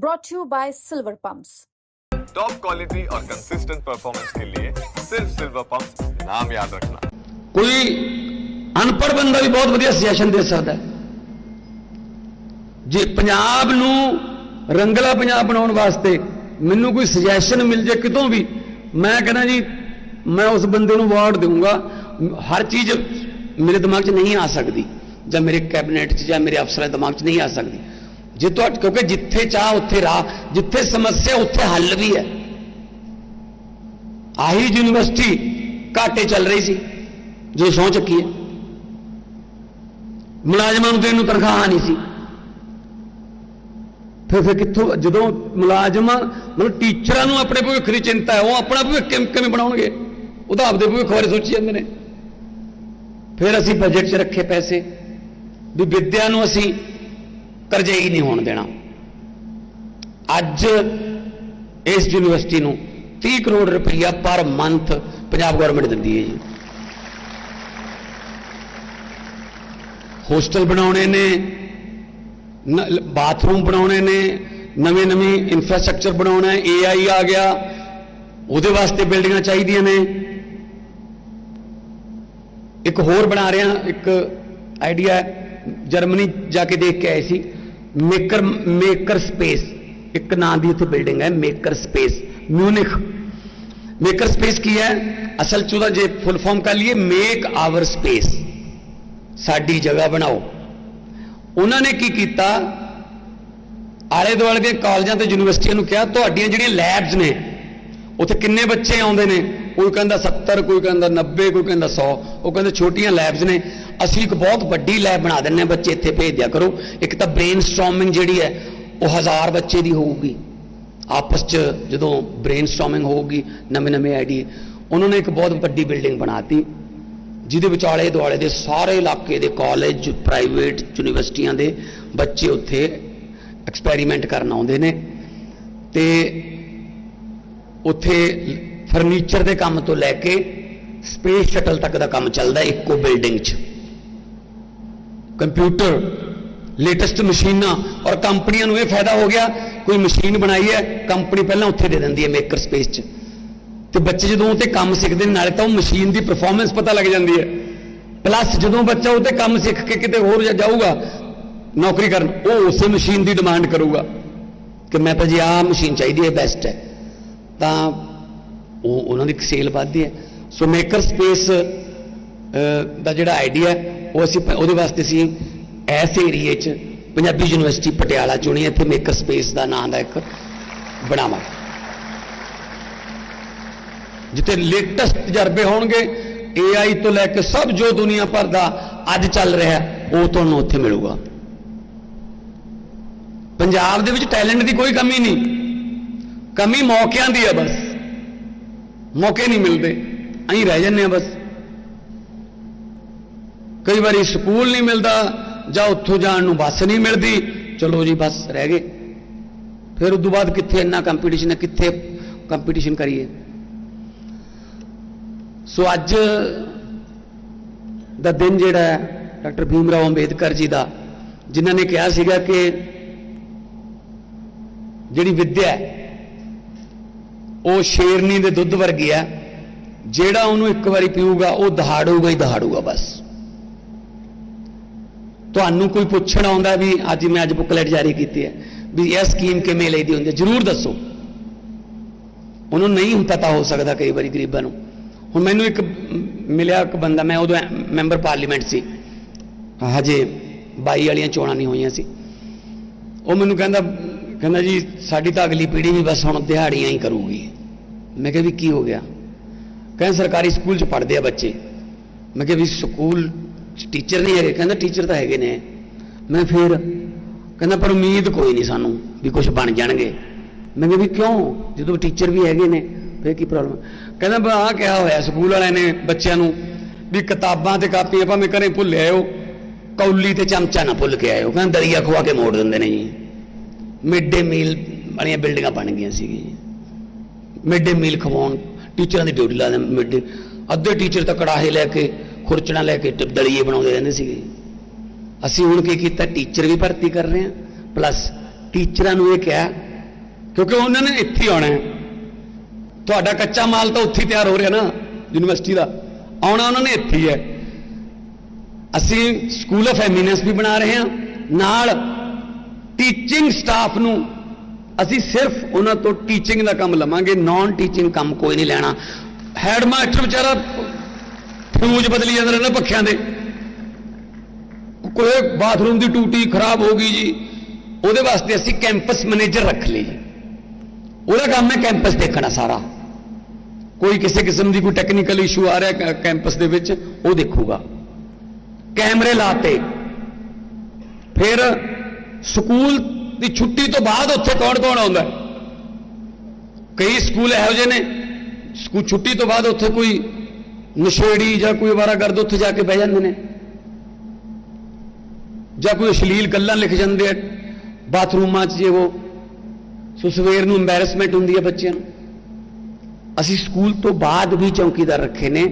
brought to you by Silver Pumps. Top quality और consistent performance के लिए सिर्फ सिल्वर पंप नाम याद रखना ਕੋਈ ਅਨਪੜ੍ਹ ਬੰਦਾ ਵੀ ਬਹੁਤ ਵਧੀਆ ਸੁਜੈਸ਼ਨ ਦੇ ਸਕਦਾ ਹੈ ਜੇ ਪੰਜਾਬ ਨੂੰ ਰੰਗਲਾ ਪੰਜਾਬ ਬਣਾਉਣ ਵਾਸਤੇ ਮੈਨੂੰ ਕੋਈ ਸੁਜੈਸ਼ਨ ਮਿਲ ਜੇ ਕਿਤੋਂ ਵੀ ਮੈਂ ਕਹਿੰਦਾ ਜੀ ਮੈਂ ਉਸ ਬੰਦੇ ਨੂੰ ਅਵਾਰਡ ਦੇਵਾਂਗਾ ਹਰ ਚੀਜ਼ ਮੇਰੇ ਦਿਮਾਗ 'ਚ ਨਹੀਂ ਆ ਸਕਦੀ ਜਾਂ ਮੇਰੇ ਕੈਬਨਿਟ 'ਚ ਜਾਂ ਮੇਰੇ ਅਫਸਰਾਂ ਦੇ ਦਿਮਾਗ 'ਚ ਨਹੀਂ ਆ ਸਕਦੀ ਜੇ ਤੁਹਾਡੇ ਕਿਉਂਕਿ ਜਿੱਥੇ ਚਾਹ, ਉੱਥੇ ਰਾਹ, ਜਿੱਥੇ ਸਮੱਸਿਆ, ਉੱਥੇ ਹੱਲ ਵੀ ਹੈ। ਆਹੀ ਯੂਨੀਵਰਸਿਟੀ ਘਾਟੇ ਚੱਲ ਰਹੀ ਸੀ, ਜੋ ਸਹੁੰ ਚੱਕੀ ਹੈ। ਮੁਲਾਜ਼ਮਾਂ ਨੂੰ ਦੇਣ ਨੂੰ ਤਨਖਾਹ ਨਹੀਂ ਸੀ। ਫਿਰ ਫਿਰ ਕਿੱਥੋਂ, ਜਦੋਂ ਮੁਲਾਜ਼ਮਾਂ, ਮਤਲਬ ਟੀਚਰਾਂ ਨੂੰ ਆਪਣੇ ਭਵਿੱਖ ਦੀ ਚਿੰਤਾ ਹੈ, ਉਹ ਆਪਣਾ ਭਵਿੱਖ ਕਿਵੇਂ ਬਣਾਉਣਗੇ? ਉਹਦਾ ਆਪਦੇ ਭਵਿੱਖ ਬਾਰੇ ਸੋਚੀ ਜਾਂਦੇ ਨੇ। ਫਿਰ ਅਸੀਂ ਬਜਟ 'ਚ ਰੱਖੇ ਪੈਸੇ। ਵੀ ਵਿੱਦਿਆ ਨੂੰ ਅਸੀਂ ਕਰਜ਼ਈ ਨਹੀਂ ਹੋਣ ਦੇਣਾ। ਅੱਜ ਇਸ ਯੂਨੀਵਰਸਿਟੀ ਨੂੰ 30 ਕਰੋੜ ਰੁਪਈਆ ਪਰ ਮੰਥ ਪੰਜਾਬ ਗਵਰਨਮੈਂਟ ਦਿੰਦੀ ਹੈ ਜੀ। ਹੋਸਟਲ ਬਣਾਉਣੇ ਨੇ ਬਾਥਰੂਮ ਬਣਾਉਣੇ ਨੇ ਨਵੇਂ ਨਵੇਂ ਇਨਫਰਾਸਟ੍ਰਕਚਰ ਬਣਾਉਣਾ ਹੈ ਏਆਈ ਆ ਗਿਆ, ਉਹਦੇ ਵਾਸਤੇ ਬਿਲਡਿੰਗਾਂ ਚਾਹੀਦੀਆਂ ਨੇ। ਇੱਕ ਹੋਰ ਬਣਾ ਰਿਹਾ, ਇੱਕ ਆਈਡੀਆ ਜਰਮਨੀ ਜਾ ਕੇ ਦੇਖ ਕੇ ਆਏ ਸੀ। ਮੇਕਰ ਮੇਕਰ ਸਪੇਸ ਇੱਕ ਨਾਂ ਦੀ ਉੱਥੇ ਬਿਲਡਿੰਗ ਹੈ maker space Munich maker space ਕੀ ਹੈ? ਅਸਲ ਚ ਉਹਦਾ ਜੇ ਫੁੱਲ ਫਾਰਮ ਕਰ ਲਈਏ ਮੇਕ ਆਵਰ ਸਪੇਸ ਸਾਡੀ ਜਗ੍ਹਾ ਬਣਾਓ। ਉਹਨਾਂ ਨੇ ਕੀ ਕੀਤਾ? ਆਲੇ ਦੁਆਲੇ ਦੇ ਕਾਲਜਾਂ ਤੇ ਯੂਨੀਵਰਸਿਟੀਆਂ ਨੂੰ ਕਿਹਾ, ਤੁਹਾਡੀਆਂ ਜਿਹੜੀਆਂ ਲੈਬਸ ਨੇ, ਉੱਥੇ ਕਿੰਨੇ ਬੱਚੇ ਆਉਂਦੇ ਨੇ? ਕੋਈ ਕਹਿੰਦਾ 70 ਕੋਈ ਕਹਿੰਦਾ 90 ਕੋਈ ਕਹਿੰਦਾ 100 ਉਹ ਕਹਿੰਦੇ ਛੋਟੀਆਂ ਲੈਬਸ ਨੇ। ਅਸੀਂ ਇੱਕ ਬਹੁਤ ਵੱਡੀ ਲੈਬ ਬਣਾ ਦਿੰਨੇ ਹਾਂ, ਬੱਚੇ ਇੱਥੇ ਭੇਜ ਦਿਆ ਕਰੋ। ਇੱਕ ਤਾਂ ਬ੍ਰੇਨਸਟਾਰਮਿੰਗ ਜਿਹੜੀ ਹੈ, ਉਹ ਹਜ਼ਾਰ ਬੱਚੇ ਦੀ ਹੋਊਗੀ। ਆਪਸ ਚ ਜਦੋਂ ਬ੍ਰੇਨਸਟਾਰਮਿੰਗ ਹੋਊਗੀ ਨਵੇਂ ਨਵੇਂ ਆਈਡੀਏ ਉਹਨਾਂ ਨੇ ਇੱਕ ਬਹੁਤ ਵੱਡੀ ਬਿਲਡਿੰਗ ਬਣਾਤੀ, ਜਿਹਦੇ ਵਿਚਾਲੇ ਦੁਆਲੇ ਦੇ ਸਾਰੇ ਇਲਾਕੇ ਦੇ ਕਾਲਜ ਪ੍ਰਾਈਵੇਟ ਯੂਨੀਵਰਸਿਟੀਆਂ ਦੇ ਬੱਚੇ ਉੱਥੇ ਐਕਸਪੈਰੀਮੈਂਟ ਕਰਨ ਆਉਂਦੇ ਨੇ। ਤੇ ਉੱਥੇ ਫਰਨੀਚਰ ਦੇ ਕੰਮ ਤੋਂ ਲੈ ਕੇ ਸਪੇਸ ਸ਼ਟਲ ਤੱਕ ਦਾ ਕੰਮ ਚੱਲਦਾ ਇੱਕੋ ਬਿਲਡਿੰਗ 'ਚ। ਕੰਪਿਊਟਰ, ਲੇਟੈਸਟ ਮਸ਼ੀਨਾਂ ਔਰ ਕੰਪਨੀਆਂ ਨੂੰ ਇਹ ਫਾਇਦਾ ਹੋ ਗਿਆ, ਕੋਈ ਮਸ਼ੀਨ ਬਣਾਈ ਹੈ, ਕੰਪਨੀ ਪਹਿਲਾਂ ਉੱਥੇ ਦੇ ਦਿੰਦੀ ਹੈ ਮੇਕਰ ਸਪੇਸ 'ਚ। ਤੇ ਬੱਚੇ ਜਦੋਂ ਉਹ ਤੇ ਕੰਮ ਸਿੱਖਦੇ ਨੇ, ਨਾਲੇ ਤਾਂ ਉਹ ਮਸ਼ੀਨ ਦੀ ਪਰਫਾਰਮੈਂਸ ਪਤਾ ਲੱਗ ਜਾਂਦੀ ਹੈ। ਪਲੱਸ ਜਦੋਂ ਬੱਚਾ ਉਹ ਤੇ ਕੰਮ ਸਿੱਖ ਕੇ ਕਿਤੇ ਹੋਰ ਜਾਊਗਾ, ਨੌਕਰੀ ਕਰਨ, ਉਹ ਉਸੇ ਮਸ਼ੀਨ ਦੀ ਡਿਮਾਂਡ ਕਰੂਗਾ ਕਿ ਮੈਂ ਤਾਂ ਜੀ ਆਹ ਮਸ਼ੀਨ ਚਾਹੀਦੀ ਹੈ ਬੈਸਟ ਹੈ। ਤਾਂ ਉਹ ਉਹਨਾਂ ਦੀ ਸੇਲ ਵੱਧਦੀ ਹੈ। ਸੋ ਮੇਕਰ ਸਪੇਸ ਦਾ ਜਿਹੜਾ ਆਈਡੀਆ ਉਹ ਅਸੀਂ ਉਹਦੇ ਵਾਸਤੇ ਅਸੀਂ ਐਸ ਏਰੀਏ 'ਚ ਪੰਜਾਬੀ ਯੂਨੀਵਰਸਿਟੀ ਪਟਿਆਲਾ ਚੁਣੀ ਹੈ, ਇੱਥੇ ਮੇਕਰ ਸਪੇਸ ਦਾ ਨਾਮ ਦਾ ਇੱਕ ਬਣਾਵਾਂਗੇ। ਜਿੱਥੇ ਲੇਟੈਸਟ ਤਜਰਬੇ ਹੋਣਗੇ AI ਤੋਂ ਲੈ ਕੇ ਸਭ ਜੋ ਦੁਨੀਆ ਭਰ ਦਾ ਅੱਜ ਚੱਲ ਰਿਹਾ ਉਹ ਤੁਹਾਨੂੰ ਉੱਥੇ ਮਿਲੂਗਾ। ਪੰਜਾਬ ਦੇ ਵਿੱਚ ਟੈਲੈਂਟ ਦੀ ਕੋਈ ਕਮੀ ਨਹੀਂ। ਕਮੀ ਮੌਕਿਆਂ ਦੀ ਹੈ ਬਸ। ਮੌਕੇ ਨਹੀਂ ਮਿਲਦੇ। ਅਸੀਂ ਰਹਿ ਜੰਨੇ ਆ ਬਸ। ਕਈ ਵਾਰੀ ਸਕੂਲ ਨਹੀਂ ਮਿਲਦਾ ਜਾਂ ਉੱਥੋਂ ਜਾਣ ਨੂੰ ਬੱਸ ਨਹੀਂ ਮਿਲਦੀ। ਚਲੋ ਜੀ ਬਸ ਰਹਿ ਗਏ। ਫਿਰ ਉਸ ਤੋਂ ਬਾਅਦ ਕਿੱਥੇ ਇੰਨਾ ਕੰਪੀਟੀਸ਼ਨ ਹੈ, ਕਿੱਥੇ ਕੰਪੀਟੀਸ਼ਨ ਕਰੀਏ? ਸੋ ਅੱਜ ਦਾ ਦਿਨ ਜਿਹੜਾ ਹੈ, ਡਾਕਟਰ ਭੀਮ ਰਾਓ ਅੰਬੇਦਕਰ ਜੀ ਦਾ, ਜਿਨ੍ਹਾਂ ਨੇ ਕਿਹਾ ਸੀਗਾ ਕਿ ਜਿਹੜੀ ਵਿੱਦਿਆ ਹੈ ਉਹ ਸ਼ੇਰਨੀ ਦੇ ਦੁੱਧ ਵਰਗੀ ਆ, ਜਿਹੜਾ ਉਹਨੂੰ ਇੱਕ ਵਾਰੀ ਪੀਊਗਾ, ਉਹ ਦਹਾੜੂਗਾ ਹੀ ਦਹਾੜੂਗਾ ਬਸ। ਤੁਹਾਨੂੰ ਕੋਈ ਪੁੱਛਣ ਆਉਂਦਾ ਵੀ ਅੱਜ ਮੈਂ ਅੱਜ ਬੁਕਲੇਟ ਜਾਰੀ ਕੀਤੀ ਹੈ, ਵੀ ਇਹ ਸਕੀਮ ਕਿਵੇਂ ਲਈਦੀ ਹੁੰਦੀ ਹੈ, ਜਰੂਰ ਦੱਸੋ। ਉਹਨੂੰ ਨਹੀਂ ਪਤਾ ਹੋ ਸਕਦਾ ਕਈ ਵਾਰੀ ਗਰੀਬਾਂ ਨੂੰ। ਹੁਣ ਮੈਨੂੰ ਇੱਕ ਮਿਲਿਆ ਇੱਕ ਬੰਦਾ, ਮੈਂ ਉਦੋਂ ਮੈਂਬਰ ਪਾਰਲੀਮੈਂਟ ਸੀ। ਹਜੇ 22 ਵਾਲੀਆਂ ਚੋਣਾਂ ਨਹੀਂ ਹੋਈਆਂ ਸੀ। ਉਹ ਮੈਨੂੰ ਕਹਿੰਦਾ ਕਹਿੰਦਾ ਜੀ, ਸਾਡੀ ਤਾਂ ਅਗਲੀ ਪੀੜ੍ਹੀ ਵੀ ਬਸ ਹੁਣ ਦਿਹਾੜੀਆਂ ਹੀ ਕਰੂਗੀ। ਮੈਂ ਕਿਹਾ ਵੀ ਕੀ ਹੋ ਗਿਆ? ਕਹਿੰਦਾ ਸਰਕਾਰੀ ਸਕੂਲ 'ਚ ਪੜ੍ਹਦੇ ਆ ਬੱਚੇ। ਮੈਂ ਕਿਹਾ ਵੀ ਸਕੂਲ 'ਚ ਟੀਚਰ ਨਹੀਂ ਹੈਗੇ। ਕਹਿੰਦਾ ਟੀਚਰ ਤਾਂ ਹੈਗੇ ਨੇ। ਮੈਂ ਫਿਰ ਕਹਿੰਦਾ, ਪਰ ਉਮੀਦ ਕੋਈ ਨਹੀਂ ਸਾਨੂੰ ਵੀ ਕੁਝ ਬਣ ਜਾਣਗੇ। ਮੈਂ ਕਿਹਾ ਵੀ ਕਿਉਂ? ਜਦੋਂ ਟੀਚਰ ਵੀ ਹੈਗੇ ਨੇ, ਫਿਰ ਕੀ ਪ੍ਰੋਬਲਮ ਕਹਿੰਦਾ ਬਾ ਆਹ ਕਿਹਾ ਹੋਇਆ ਸਕੂਲ ਵਾਲਿਆਂ ਨੇ ਬੱਚਿਆਂ ਨੂੰ ਵੀ ਕਿਤਾਬਾਂ ਤੇ ਕਾਪੀਆਂ ਭਾਵੇਂ ਘਰੇ ਭੁੱਲ ਆਇਓ, ਕੌਲੀ ਤੇ ਚਮਚਾ ਨਾ ਭੁੱਲ ਕੇ ਆਇਓ। ਕਹਿੰਦਾ ਦਰਿਆ ਖਵਾ ਕੇ ਮੋੜ ਦਿੰਦੇ ਨੇ ਜੀ। ਮਿਡ ਡੇ ਮੀਲ ਵਾਲੀਆਂ ਬਿਲਡਿੰਗਾਂ ਬਣ ਗਈਆਂ ਸੀਗੀਆਂ ਮਿਡ ਡੇ ਮੀਲ ਖਵਾਉਣ, ਟੀਚਰਾਂ ਦੀ ਡਿਊਟੀ ਲਾ ਦੇ ਮਿਡ। ਡੇ ਅੱਧੇ ਟੀਚਰ ਤਾਂ ਕੜਾਹੇ ਲੈ ਕੇ, ਖੁਰਚਣਾ ਲੈ ਕੇ ਟ- ਦਲੀਏ ਬਣਾਉਂਦੇ ਰਹਿੰਦੇ ਸੀਗੇ। ਅਸੀਂ ਹੁਣ ਕੀ ਕੀਤਾ, ਟੀਚਰ ਵੀ ਭਰਤੀ ਕਰ ਰਹੇ ਹਾਂ ਪਲੱਸ ਟੀਚਰਾਂ ਨੂੰ ਇਹ ਕਿਹਾ, ਕਿਉਂਕਿ ਉਹਨਾਂ ਨੇ ਇੱਥੇ ਆਉਣਾ ਹੈ। ਤੁਹਾਡਾ ਕੱਚਾ ਮਾਲ ਤਾਂ ਉੱਥੇ ਹੀ ਤਿਆਰ ਹੋ ਰਿਹਾ ਨਾ, ਯੂਨੀਵਰਸਿਟੀ ਦਾ। ਆਉਣਾ ਉਹਨਾਂ ਨੇ ਇੱਥੇ ਹੀ ਹੈ। ਅਸੀਂ ਸਕੂਲ ਆਫ ਐਮੀਨੈਂਸ ਵੀ ਬਣਾ ਰਹੇ ਹਾਂ। ਨਾਲ ਟੀਚਿੰਗ ਸਟਾਫ ਨੂੰ ਅਸੀਂ ਸਿਰਫ ਉਹਨਾਂ ਤੋਂ ਟੀਚਿੰਗ ਦਾ ਕੰਮ ਲਵਾਂਗੇ ਨਾਨ ਟੀਚਿੰਗ ਕੰਮ ਕੋਈ ਨਹੀਂ ਲੈਣਾ। ਹੈਡ ਮਾਸਟਰ ਵਿਚਾਰਾ ਫਿਊਜ਼ ਬਦਲੀ ਜਾਂਦਾ ਰਹਿੰਦਾ ਪੱਖਿਆਂ ਦੇ ਕੋਈ ਬਾਥਰੂਮ ਦੀ ਟੂਟੀ ਖਰਾਬ ਹੋ ਗਈ ਜੀ, ਉਹਦੇ ਵਾਸਤੇ ਅਸੀਂ ਕੈਂਪਸ ਮੈਨੇਜਰ ਰੱਖ ਲਈ ਜੀ। ਉਹਦਾ ਕੰਮ ਹੈ ਕੈਂਪਸ ਦੇਖਣਾ ਸਾਰਾ। ਕੋਈ ਕਿਸੇ ਕਿਸਮ ਦੀ ਕੋਈ ਟੈਕਨੀਕਲ ਇਸ਼ੂ ਆ ਰਿਹਾ ਕੈਂਪਸ ਦੇ ਵਿੱਚ, ਉਹ ਦੇਖੂਗਾ। ਕੈਮਰੇ ਲਾਤੇ। ਫਿਰ ਸਕੂਲ ਦੀ ਛੁੱਟੀ ਤੋਂ ਬਾਅਦ ਉੱਥੇ ਕੌਣ ਕੌਣ ਆਉਂਦਾ? ਕਈ ਸਕੂਲ ਇਹੋ ਜਿਹੇ ਨੇ ਸਕੂਲ ਛੁੱਟੀ ਤੋਂ ਬਾਅਦ ਉੱਥੇ ਕੋਈ ਨਸ਼ੇੜੀ ਜਾਂ ਕੋਈ ਵਾਰਾਗਰਦ ਉੱਥੇ ਜਾ ਕੇ ਬਹਿ ਜਾਂਦੇ ਨੇ। ਜਾਂ ਕੋਈ ਅਸ਼ਲੀਲ ਗੱਲਾਂ ਲਿਖ ਜਾਂਦੇ ਆ, ਬਾਥਰੂਮਾਂ 'ਚ ਜੇ ਉਹ, ਸੋ ਸਵੇਰ ਨੂੰ ਐਮਬੈਰਸਮੈਂਟ ਹੁੰਦੀ ਹੈ ਬੱਚਿਆਂ ਨੂੰ। ਅਸੀਂ ਸਕੂਲ ਤੋਂ ਬਾਅਦ ਵੀ ਚੌਕੀਦਾਰ ਰੱਖੇ ਨੇ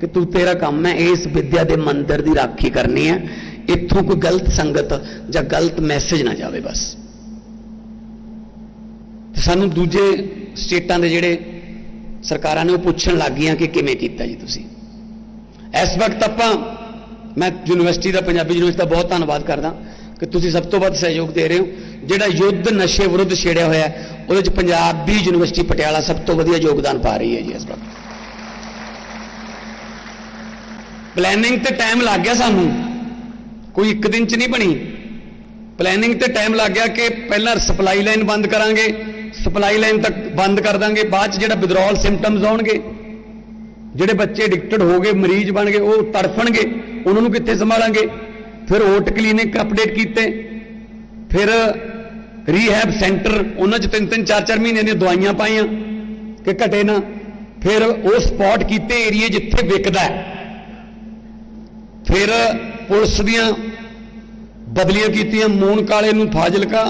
ਕਿ ਤੂੰ ਤੇਰਾ ਕੰਮ ਹੈ, ਇਸ ਵਿਦਿਆ ਦੇ ਮੰਦਿਰ ਦੀ ਰਾਖੀ ਕਰਨੀ ਹੈ। ਇੱਥੋਂ ਕੋਈ ਗਲਤ ਸੰਗਤ ਜਾਂ ਗਲਤ ਮੈਸੇਜ ਨਾ ਜਾਵੇ ਬਸ। ਤੇ ਸਾਨੂੰ ਦੂਜੇ ਸਟੇਟਾਂ ਦੇ ਜਿਹੜੇ ਸਰਕਾਰਾਂ ਨੇ ਉਹ ਪੁੱਛਣ ਲੱਗ ਗਈਆਂ ਕਿ ਕਿਵੇਂ ਕੀਤਾ ਜੀ ਤੁਸੀਂ। ਇਸ ਵਕਤ ਆਪਾਂ, ਮੈਂ ਯੂਨੀਵਰਸਿਟੀ ਦਾ, ਪੰਜਾਬੀ ਯੂਨੀਵਰਸਿਟੀ ਦਾ ਬਹੁਤ ਧੰਨਵਾਦ ਕਰਦਾ ਕਿ ਤੁਸੀਂ ਸਭ ਤੋਂ ਵੱਧ ਸਹਿਯੋਗ ਦੇ ਰਹੇ ਹੋ। ਜਿਹੜਾ ਯੁੱਧ ਨਸ਼ੇ ਵਿਰੁੱਧ ਛੇੜਿਆ ਹੋਇਆ ਉਹਦੇ ਚ ਪੰਜਾਬੀ ਯੂਨੀਵਰਸਿਟੀ ਪਟਿਆਲਾ ਸਭ ਤੋਂ ਵਧੀਆ ਯੋਗਦਾਨ ਪਾ ਰਹੀ ਹੈ ਜੀ ਇਸ ਵਕਤ। ਪਲੈਨਿੰਗ ਤੇ ਟਾਈਮ ਲੱਗ ਗਿਆ ਸਾਨੂੰ। ਕੋਈ ਇੱਕ ਦਿਨ ਚ ਨਹੀਂ ਬਣੀ। ਪਲੈਨਿੰਗ ਤੇ ਟਾਈਮ ਲੱਗ ਗਿਆ ਕਿ ਪਹਿਲਾਂ ਸਪਲਾਈ ਲਾਈਨ ਬੰਦ ਕਰਾਂਗੇ ਸਪਲਾਈ ਲਾਈਨ ਤੱਕ ਬੰਦ ਕਰ ਦਾਂਗੇ, ਬਾਅਦ ਚ ਜਿਹੜਾ ਵਿਦਰੋਲ ਸਿੰਪਟਮਸ ਆਉਣਗੇ, ਜਿਹੜੇ ਬੱਚੇ ਐਡਿਕਟਡ ਹੋ ਗਏ, ਮਰੀਜ਼ ਬਣ ਗਏ, ਉਹ ਤੜਫਣਗੇ, ਉਹਨਾਂ ਨੂੰ ਕਿੱਥੇ ਸੰਭਾਲਾਂਗੇ? ਫਿਰ ਓਟ ਕਲੀਨਿਕ ਅਪਡੇਟ ਕੀਤੇ, ਫਿਰ ਰੀਹੈਬ ਸੈਂਟਰ ਉਹਨਾਂ 'ਚ ਤਿੰਨ ਤਿੰਨ ਚਾਰ ਚਾਰ ਮਹੀਨੇ ਦੀਆਂ ਦਵਾਈਆਂ ਪਾਈਆਂ, ਕਿ ਘਟੇ ਨਾ। ਫਿਰ ਉਹ ਸਪੌਟ ਕੀਤੇ ਏਰੀਏ ਜਿੱਥੇ ਵਿਕਦਾ ਫਿਰ ਪੁਲਿਸ ਦੀਆਂ ਬਦਲੀਆਂ ਕੀਤੀਆਂ, ਮੂਨ ਕਾਲੇ ਨੂੰ ਫਾਜ਼ਿਲਕਾ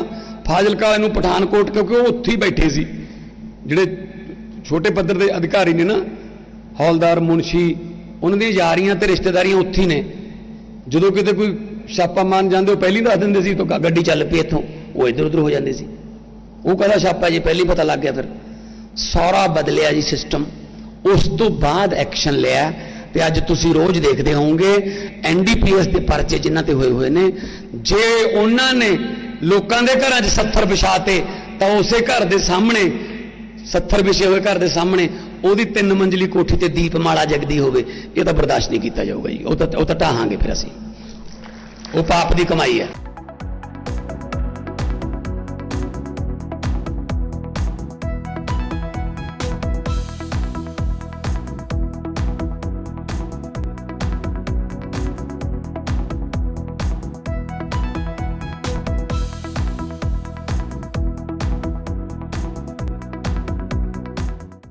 ਫਾਜ਼ਿਲਕਾ ਵਾਲੇ ਨੂੰ ਪਠਾਨਕੋਟ, ਕਿਉਂਕਿ ਉਹ ਉੱਥੇ ਹੀ ਬੈਠੇ ਸੀ। ਜਿਹੜੇ ਛੋਟੇ ਪੱਧਰ ਦੇ ਅਧਿਕਾਰੀ ਨੇ ਨਾ, ਹੌਲਦਾਰ, ਮੁਨਸ਼ੀ, ਉਹਨਾਂ ਦੀਆਂ ਯਾਰੀਆਂ ਤੇ ਰਿਸ਼ਤੇਦਾਰੀਆਂ ਉੱਥੇ ਹੀ ਨੇ। ਜਦੋਂ ਕਿਤੇ ਕੋਈ ਛਾਪਾ ਮਾਰਨ ਜਾਂਦੇ, ਉਹ ਪਹਿਲੀ ਦੱਸ ਦਿੰਦੇ ਸੀ, ਤਾਂ ਗੱਡੀ ਚੱਲ ਪਈ ਇੱਥੋਂ। ਉਹ ਇੱਧਰ ਉੱਧਰ ਹੋ ਜਾਂਦੇ ਸੀ। ਉਹ ਕਹਿੰਦਾ, ਛਾਪਾ ਜੀ, ਪਹਿਲੀ ਪਤਾ ਲੱਗ ਗਿਆ ਫਿਰ। ਸਾਰਾ ਬਦਲਿਆ ਜੀ ਸਿਸਟਮ ਉਸ ਤੋਂ ਬਾਅਦ ਐਕਸ਼ਨ ਲਿਆ ਤੇ ਅੱਜ ਤੁਸੀਂ ਰੋਜ਼ ਦੇਖਦੇ ਹੋਵੋਗੇ ਐਨਡੀਪੀਐਸ ਦੇ ਪਰਚੇ ਜਿਨ੍ਹਾਂ ਤੇ ਹੋਏ ਹੋਏ ਨੇ, ਜੇ ਉਹਨਾਂ ਨੇ ਲੋਕਾਂ ਦੇ ਘਰਾਂ 'ਚ 70 ਵਿਛਾਤੇ ਤਾਂ ਉਸੇ ਘਰ ਦੇ ਸਾਹਮਣੇ 70 ਵਿਛੇ ਹੋਏ ਘਰ ਦੇ ਸਾਹਮਣੇ, ਉਹਦੀ ਤਿੰਨ ਮੰਜ਼ਲੀ ਕੋਠੀ ਤੇ ਦੀਪਮਾਲਾ ਜਗਦੀ ਹੋਵੇ, ਇਹ ਤਾਂ ਬਰਦਾਸ਼ਤ ਨਹੀਂ ਕੀਤਾ ਜਾਊਗਾ ਜੀ। ਉਹ ਤਾਂ ਉਹ ਤਾਂ ਢਾਹਾਂਗੇ ਫਿਰ ਅਸੀਂ। ਉਹ ਪਾਪ ਦੀ ਕਮਾਈ ਹੈ।